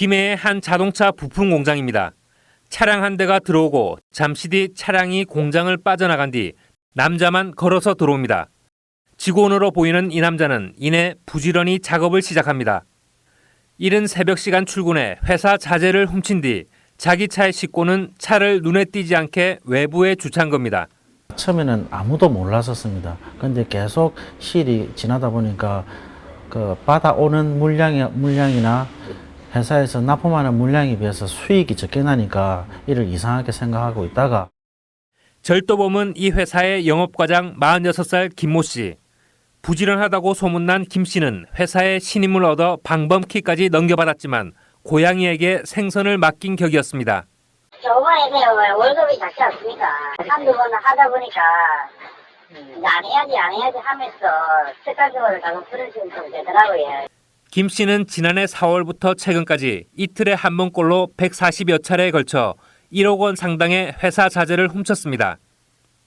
김해의 한 자동차 부품 공장입니다. 차량 한 대가 들어오고 잠시 뒤 차량이 공장을 빠져나간 뒤 남자만 걸어서 들어옵니다. 직원으로 보이는 이 남자는 이내 부지런히 작업을 시작합니다. 이른 새벽 시간 출근해 회사 자재를 훔친 뒤 자기 차에 싣고는 차를 눈에 띄지 않게 외부에 주차한 겁니다. 처음에는 아무도 몰랐었습니다. 근데 계속 시일이 지나다 보니까 그 받아오는 물량이, 물량이나 회사에서 납품하는 물량에 비해서 수익이 적게 나니까 이를 이상하게 생각하고 있다가 절도범은 이 회사의 영업과장 46살 김모 씨. 부지런하다고 소문난 김 씨는 회사에 신임을 얻어 방범키까지 넘겨받았지만 고양이에게 생선을 맡긴 격이었습니다. 저번에 그 월급이 작지 않습니까? 한두 번 하다 보니까 이제 안 해야지 안 해야지 하면서 습관적으로 자꾸 부르시면 좀 되더라고요. 김 씨는 지난해 4월부터 최근까지 이틀에 한 번꼴로 140여 차례에 걸쳐 1억 원 상당의 회사 자재를 훔쳤습니다.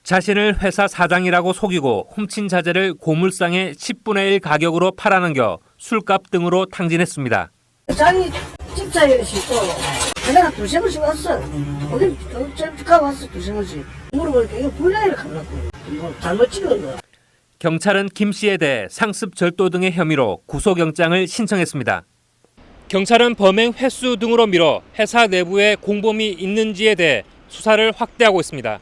자신을 회사 사장이라고 속이고 훔친 자재를 고물상의 10분의 1 가격으로 팔아넘겨 술값 등으로 탕진했습니다. 자기 집사일 수 있고 내가 두세 번씩 왔어 거기 저가 왔어 두세 번씩 물어보니까 이거 불량이라 이거 잘못 찍은 거야 경찰은 김 씨에 대해 상습 절도 등의 혐의로 구속영장을 신청했습니다. 경찰은 범행 횟수 등으로 미뤄 회사 내부에 공범이 있는지에 대해 수사를 확대하고 있습니다.